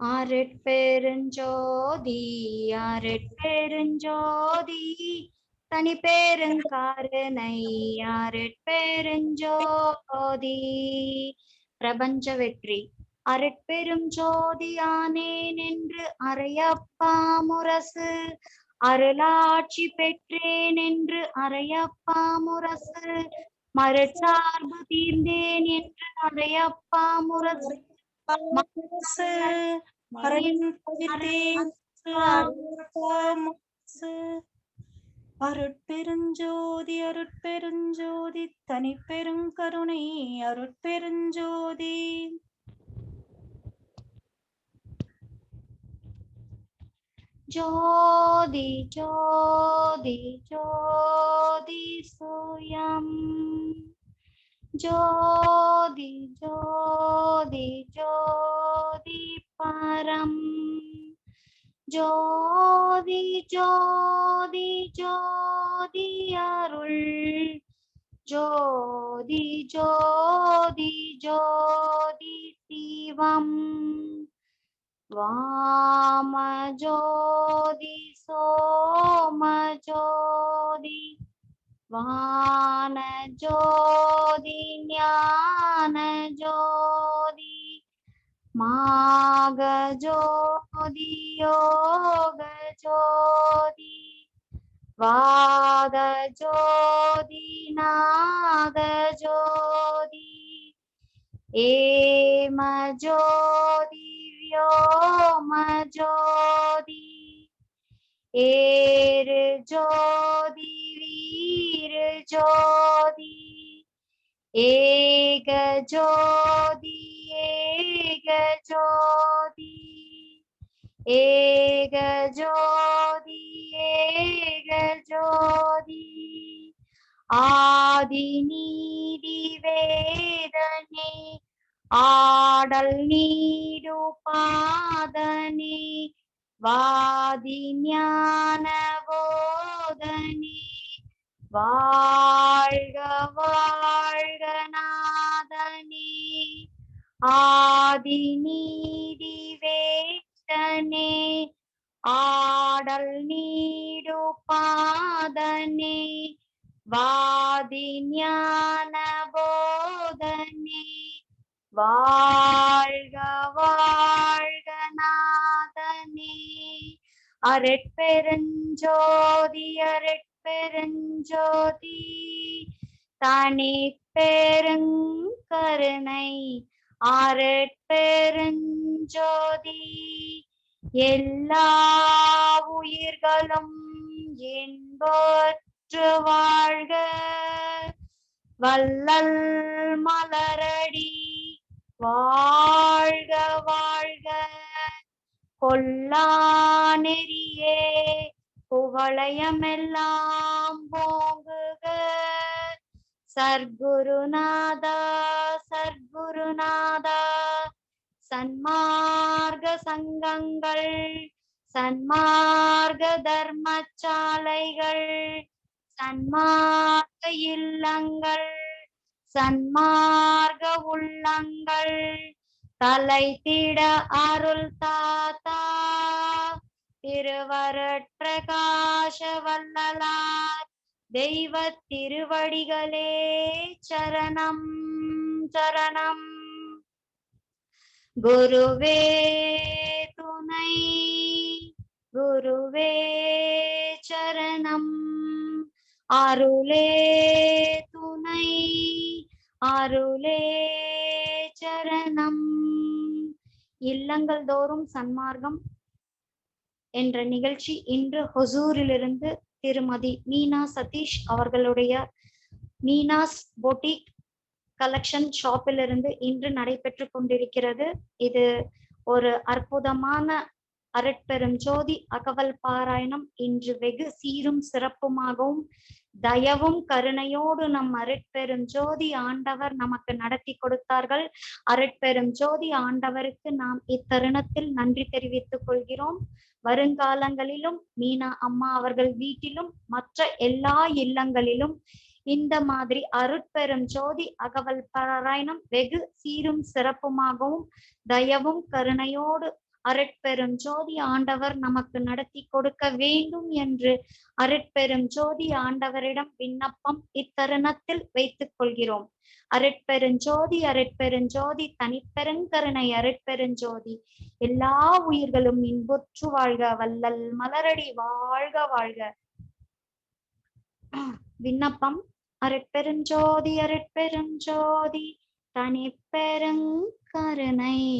அருட்பெருஞ்சோதி அருட்பெருஞ்சோதி தனி பேருங்காரனை அருட்பெருஞ்சோதி பிரபஞ்ச வெற்றி. அரட்பெரும் ஜோதியானேன் என்று அறையப்பா முரசு. அருளாட்சி பெற்றேன் என்று அறையப்பா முரசு. மறுசார்பு தீர்ந்தேன் என்று அறையப்பா முரசு. மனசு அருட்பெருஞ்சோதி அருட்பெருஞ்சோதி தனி பெருங்கருணை அருட்பெருஞ்சோதி. ஜோதி ஜோதி ஜோதி சோயம். ஜோதி ஜோதி ஜோதி சாரம் ஜோதி ஜோதி ஜோதி அருள். ஜோதி ஜோதி ஜோதி தீவம் வாம ஜோதி சோம ஜோதி. வான ஜோதி ஞான ஜோதி. மாக ஜோதி யோக ஜோதி வாத ஜோதி நாத ஜோதி ஏம ஜோதி வியோம ஜோதி ஏரு ஜோதி வீரு ஜோதி ஏக ஜோதி ஏக ஜோதி ஏக ஜோதி ஏக ஜோதி ஆதி நீதி வேதனே ஆடல் நீடு பாதனே வாதி ஞான போதனே வாழ்க வாழ்க ஆதி நீதி வேட்டனே ஆடல் நீடு பாதனே வாதி ஞான போதனே வாழ்க வாழ்க நாதனே அரட்பெருஞ்சோதி அரட்பெருஞ்சோதி தனி பெருங்கருணை அரட்பெருஞ்சோதி எல்லா உயிர்களும் என்பற்று வாழ்க. வள்ளல் மலரடி வாழ்க வாழ்க. கொல்லா நெறியே குவளையமெல்லாம் போங்குக சர்க்குருநாதா சன்மார்க்க சங்கங்கள் சன்மார்க்க தர்மசாலைகள் சன்மார்க்க இல்லங்கள் சன்மார்க்க உள்ளங்கள் தலை திட அருள் தாத்தா திருவரட்பிரகாச வல்லலார் தெய்வ திருவடிகளே சரணம் சரணம். குருவே துணை குருவே சரணம். அருளே துணை அருளே சரணம். இல்லங்கள் தோறும் சன்மார்க்கம் என்ற நிகழ்ச்சி இன்று ஹொசூரிலிருந்து திருமதி மீனா சதீஷ் அவர்களுடைய மீனாஸ் பொட்டிக் கலெக்ஷன் ஷாப்பிலிருந்து இன்று நடைபெற்று கொண்டிருக்கிறது. இது ஒரு அற்புதமான அரட்பெரும் ஜோதி அகவல் பாராயணம். இன்று வெகு சீரும் சிறப்புமாகவும் தயவும் கருணையோடு நம் அருட்பெரும் ஜோதி ஆண்டவர் நமக்கு நடத்தி கொடுத்தார்கள். அரட்பெரும் ஜோதி ஆண்டவருக்கு நாம் இத்தருணத்தில் நன்றி தெரிவித்துக் கொள்கிறோம். வருங்காலங்களிலும் மீனா அம்மா அவர்கள் வீட்டிலும் மற்ற எல்லா இல்லங்களிலும் இந்த மாதிரி அருட்பெரும் ஜோதி அகவல் பாராயணம் வெகு சீரும் சிறப்புமாகவும் தயவும் கருணையோடு அருட்பெரும் ஜோதி ஆண்டவர் நமக்கு நடத்தி கொடுக்க வேண்டும் என்று அருட்பெரும் ஜோதி ஆண்டவரிடம் விண்ணப்பம் இத்தருணத்தில் வைத்துக் கொள்கிறோம். அருட்பெருஞ்சோதி அருட்பெருஞ்சோதி தனிப்பெருங்கருணை அருட்பெருஞ்சோதி எல்லா உயிர்களும் இன்புற்று வாழ்க வல்லல் மலரடி வாழ்க வாழ்க. விண்ணப்பம். அருட்பெருஞ்சோதி அருட்பெருஞ்சோதி தனிப்பெருங்கருணை.